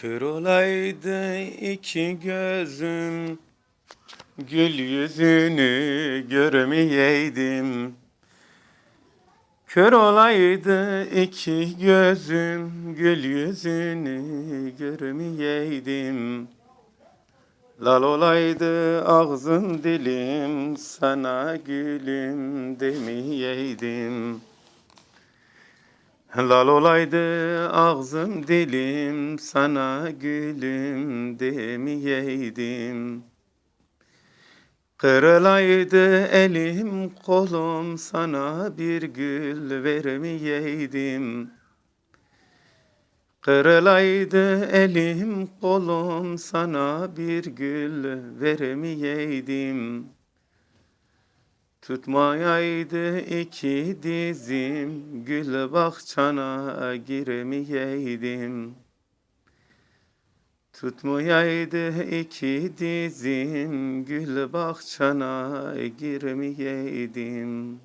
Kör olaydı iki gözüm Gül yüzünü görmeyeydim. Kör olaydı iki gözüm Gül yüzünü görmeyeydim. Lal olaydı ağzım dilim Sana gülüm demeyeydim Lal olaydı ağzım dilim sana gülüm demeyeydim. Kırılaydı elim kolum sana bir gül vermeyeydim. Kırılaydı elim kolum sana bir gül vermeyeydim. Tutmayaydı iki dizim, gül bahçana girmeyeydim. Tutmayaydı iki dizim, gül bahçana girmeyeydim.